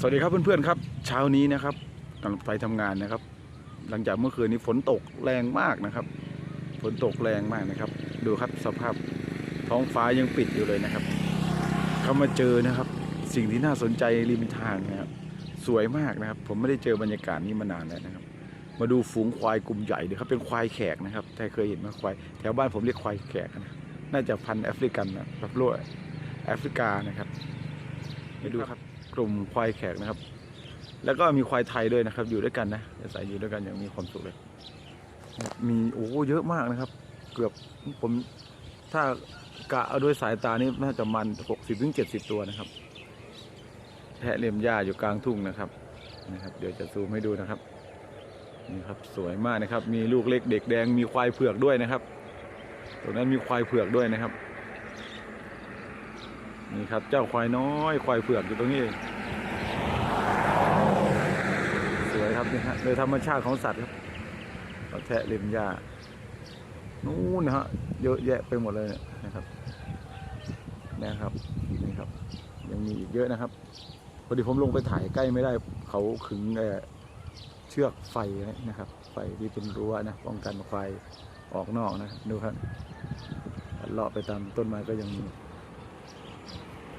สวัสดีครับเพื่อนๆครับ เช้านี้นะครับกำลังไปทำงานนะครับ หลังจากเมื่อคืนนี้ฝนตกแรงมากนะครับ ฝนตกแรงมากนะครับ ดูครับสภาพท้องฟ้ายังปิดอยู่เลยนะครับเขามาเจอนะครับ สิ่งที่น่าสนใจริมทางนะครับ สวยมากนะครับ ผมไม่ได้เจอบรรยากาศนี้มานานแล้วนะครับ มาดูฝูงควายกลุ่มใหญ่เดี๋ยวครับเป็นควายแขกนะครับถ้าเคยเห็นไหมาควายแถวบ้านผมเรียกควายแขกนะน่าจะพันแอฟริกันนะแบบโลแอฟริกานะครับไปดูครับ ลุ่มควายแขกนะครับ แล้วก็มีควายไทยด้วยนะครับ อยู่ด้วยกันนะอาศัยอยู่ด้วยกันอย่างมีความสุขเลย มีโอ้เยอะมากนะครับ เกือบผมถ้ากะเอาด้วยสายตานี่น่าจะมันหกสิบถึงเจ็ดสิบตัวนะครับ แพะเลียมหญ้าอยู่กลางทุ่งนะครับนะครับ เดี๋ยวจะซูมให้ดูนะครับนี่ครับสวยมากนะครับ มีลูกเล็กเด็กแดงมีควายเผือกด้วยนะครับ ตรงนั้นมีควายเผือกด้วยนะครับ นี่ครับเจ้าควายน้อยควายเผือกอยู่ตรงนี้ สวยครับนี่ฮะโดยธรรมชาติของสัตว์ครับเราแทะริมหญ้านู่นนะฮะเยอะแยะไปหมดเลยนะครับนะครับนี่ครับ ยังมีอีกเยอะนะครับพอดีผมลงไปถ่ายใกล้ไม่ได้เขาขึงเชือกไฟนะครับ ไฟที่เป็นรั้วนะป้องกันควายออกนอกนะดูครับเลาะไปตามต้นไม้ก็ยังมี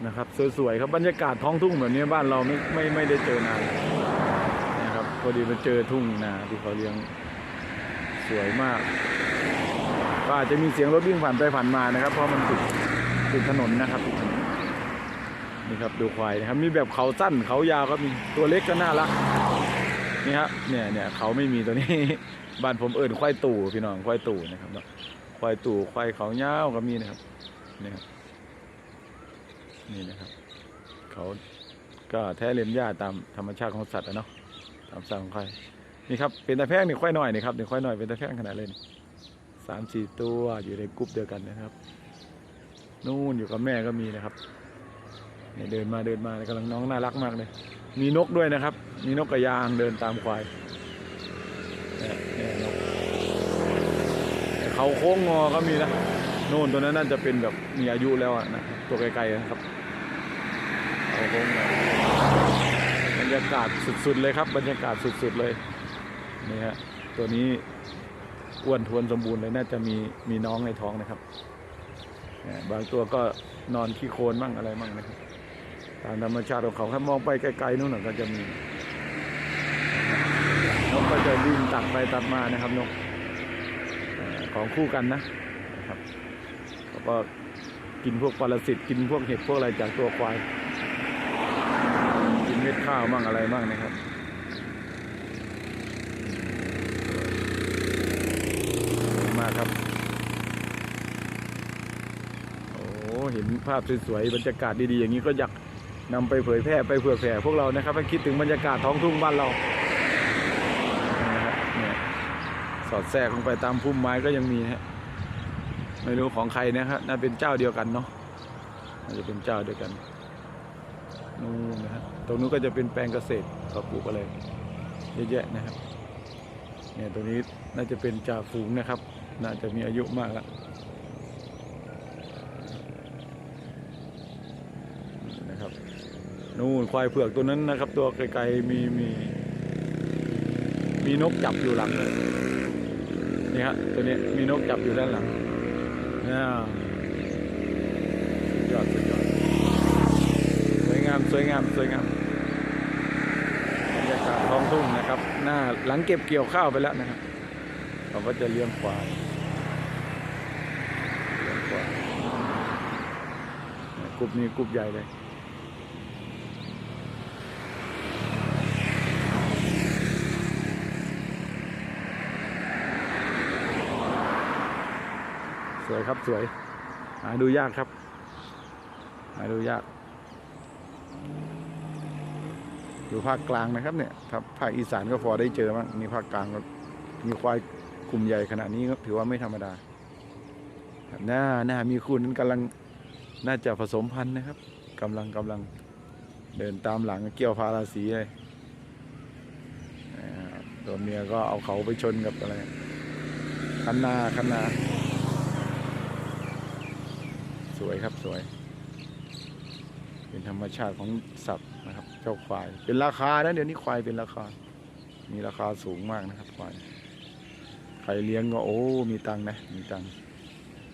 นะครับ สวยๆครับบรรยากาศท้องทุ่งแบบนี้บ้านเราไม่ไม่ไม่ได้เจอนานนะครับพอดีมาเจอทุ่งนาที่เขาเลี้ยงสวยมาก ก็อาจจะมีเสียงรถวิ่งผ่านไปผ่านมานะครับ เพราะมันติดติดถนนนะครับติดถนนนี่ครับดูควายนะครับ มีแบบเขาสั้นเขายาวก็มีตัวเล็กก็น่ารักนี่ครับเนี่ยเนี่ยเขาไม่มีตัวนี้บ้านผมเอิญควายตู่พี่น้องควายตู่นะครับเนาะควายตู่ควายเขายาวก็มีนะครับนี่ครับ นี่นะครับเขาก็แท้เลียมหญ้าตามธรรมชาติของสัตว์อะเนาะตามสัตว์ของใครนี่ครับเป็นตะแพงนี่ค่อยหน่อยนี่ครับนี่ค่อยหน่อยเป็นตะแพงขนาดเลยนี่สามสี่ตัวอยู่ในกรุ๊ปเดียวกันนะครับ นู่นอยู่กับแม่ก็มีนะครับนี่เดินมาเดินมากำลังน้องน่ารักมากเลย มีนกด้วยนะครับ มีนกกระยางเดินตามควายเขาโค้งงอก็มีนะ โน่นตัวนั้นน่าจะเป็นแบบมีอายุแล้วอะนะตัวไกลๆนะครับ บบบรรยากาศสุดๆเลยครับ บรรยากาศสุดๆเลยนี่ฮะตัวนี้อ้วนทวนสมบูรณ์เลยน่าจะมีมีน้องในท้องนะครับบางตัวก็นอนขี้โคลนมั่งอะไรมั่งนะครับตามธรรมชาติของเขาครับมองไปไกลๆนู่นก็จะมีนกก็จะวิ่งตัดไปตัดมานะครับนกของคู่กันนะครับแล้วก็กินพวกปรสิตกินพวกเห็บพวกอะไรจากตัวควาย ม็ดข้าวมั่งอะไรมั่งนะครับมากครับ โอ้เห็นภาพสวยๆบรรยากาศดีๆอย่างนี้ก็อยากนำไปเผยแพร่ไปเผื่อแผ่พวกเรานะครับให้คิดถึงบรรยากาศท้องทุ่งบ้านเรานะฮะเนี่ยสอดแทรกลงไปตามพุ่มไม้ก็ยังมีฮะไม่รู้ของใครนะครับน่าเป็นเจ้าเดียวกันเนาะน่าจะเป็นเจ้าเดียวกัน นู่นนะฮะตรงนู้นก็จะเป็นแปลงเกษตรเขาปลูกอะไรเยอะแยะนะครับเนี่ยตรงนี้น่าจะเป็นจ่าฝูงนะครับ น่าจะมีอายุมากแล้วนะครับนู่นควายเผือกตัวนั้นนะครับ ตัวไกลๆมีมี มีนกจับอยู่หลังเลยนี่ฮะตัวนี้มีนกจับอยู่ด้านหลังเนี่ยสุดยอดสุดยอดส วยงามสวยงามสวยงามบรรยากาศท้องทุ่งนะครับ หน้าหลังเก็บเกี่ยวข้าวไปแล้วนะครับเราก็จะเลี้ยงควายเลี้ยงควายเนี่ยกลุ่มนี้กลุ่มใหญ่เลยสวยครับสวยหาดูยากครับหาดูยาก อยู่ภาคกลางนะครับเนี่ยครับภาคอีสานก็พอได้เจอมั้งนี่ภาคกลางก็มีควายกลุ่มใหญ่ขนาดนี้ก็ถือว่าไม่ธรรมดาครับหน้าหน้ามีคู่นั้นกำลังน่าจะผสมพันธุ์นะครับกำลังกำลังเดินตามหลังเกี่ยวพาราสีเลยตัวเมียก็เอาเขาไปชนกับอะไรคันนาคันนา สวยครับสวย เป็นธรรมชาติของสัตว์ เจ้าควาย เป็นราคานะเดี๋ยวนี้ควายเป็นราคา มีราคาสูงมากนะครับควายใครเลี้ยงก็โอ้ มีตังนะมีตัง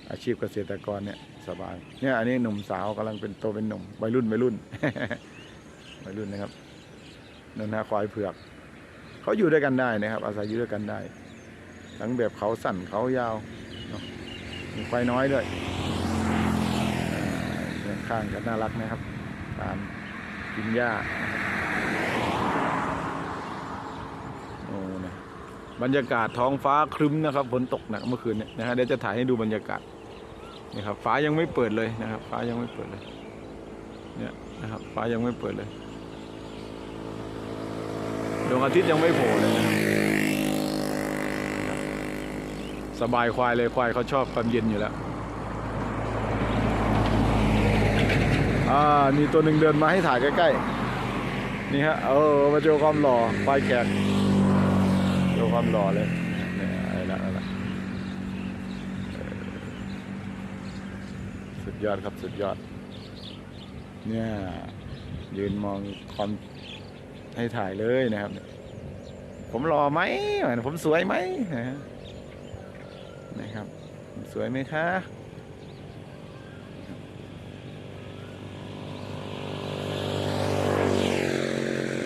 อาชีพเกษตรกรเนี่ยสบายเนี่ยอันนี้หนุ่มสาวกำลังเป็นโตเป็นหนุ่มวัยรุ่นวัยรุ่นวัยรุ่นนะครับนั่นนะควายเผือกเขาอยู่ด้วยกันได้นะครับ อาศัยอยู่ด้วยกันได้ ทั้งแบบเขาสั้นเขายาวมีควายน้อยด้วยข้างกันน่ารักนะครับตาม กินหญ้าโอ้นะบรรยากาศท้องฟ้าครึ้มนะครับฝนตกหนักเมื่อคืนเนี่ยนะฮะเดี๋ยวจะถ่ายให้ดูบรรยากาศนี่ครับฟ้ายังไม่เปิดเลยนะครับ ฟ้ายังไม่เปิดเลยเนี่ยนะครับฟ้ายังไม่เปิดเลยดวงอาทิตย์ยังไม่โผล่เลยนะสบายควายเลยควายเขาชอบความเย็นอยู่แล้ว อ่ามีตัวหนึ่งเดินมาให้ถ่ายใกล้ๆ นี่ฮะ เออ มาโชว์ความหล่อควายแขกโชว์ความหล่อเลยนี่อะไรละอะไรละเออสุดยอดครับสุดยอด เนี่ยยืนมองความให้ถ่ายเลยนะครับ ผมหล่อไหม ผมสวยไหมนะครับ สวยไหมคะ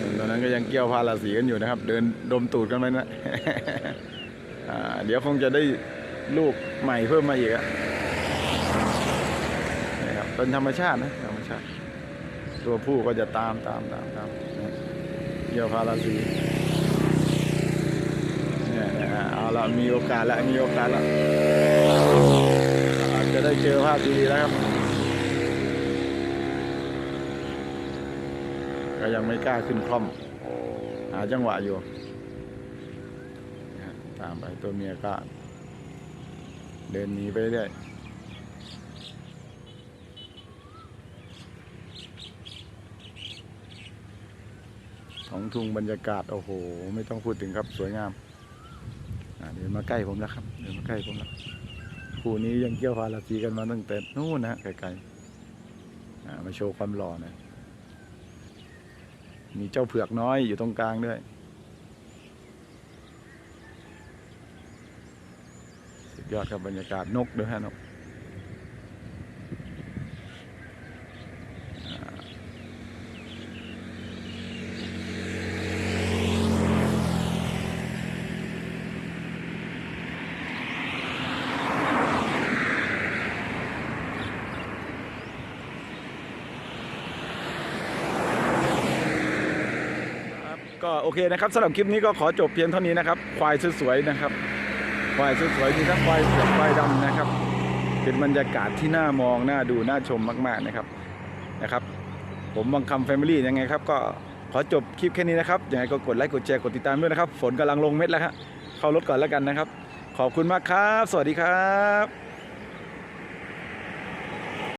ตอนนั้น ก็ยังเกี่ยวพาราสีกันอยู่นะครับ เดินดมตูดกันไปนะเดี๋ยวคงจะได้ลูกใหม่เพิ่มมาอีกอะนะครับเป็นธรรมชาตินะธรรมชาติ ตัวผู้ก็จะตามตามตามตามเกี่ยวพาราสีเนี่ยเอาละมีโอกาสละมีโอกาสละจะได้เจอภาพดีๆแล้วครับก็ยังไม่กล้าขึ้นคล่อมาจังหวะอยู่ตามไปตัวเมียก็เดินหนีไปเรื่อยท้องทุ่งบรรยากาศ โอ้โห ไม่ต้องพูดถึงครับสวยงามอ่าเดินมาใกล้ผมแล้วครับเดินมาใกล้ผมแล้วคู่นี้ยังเกี่ยวพาราสีกันมาตั้งแต่นู่นนะไกลๆอ่ามาโชว์ความหล่อนะ มีเจ้าเผือกน้อยอยู่ตรงกลางด้วย สุดยอดครับบรรยากาศนกด้วยฮะนก ก็โอเคนะครับสำหรับคลิปนี้ก็ขอจบเพียงเท่านี้นะครับ ควายสวยๆนะครับควายสวยๆมีทั้งควายเผือควายดำนะครับ เป็นบรรยากาศที่น่ามองน่าดูน่าชมมาก ๆนะครับนะครับ ผมบังคำแฟมิลี่ยังไงครับก็ขอจบคลิปแค่นี้นะครับยังไงก็กดไลค์กดแชร์กดติดตามด้วยนะครับ ฝนกำลังลงเม็ดแล้วครับเข้ารถก่อนแล้วกันนะครับ ขอบคุณมากครับ สวัสดีครับ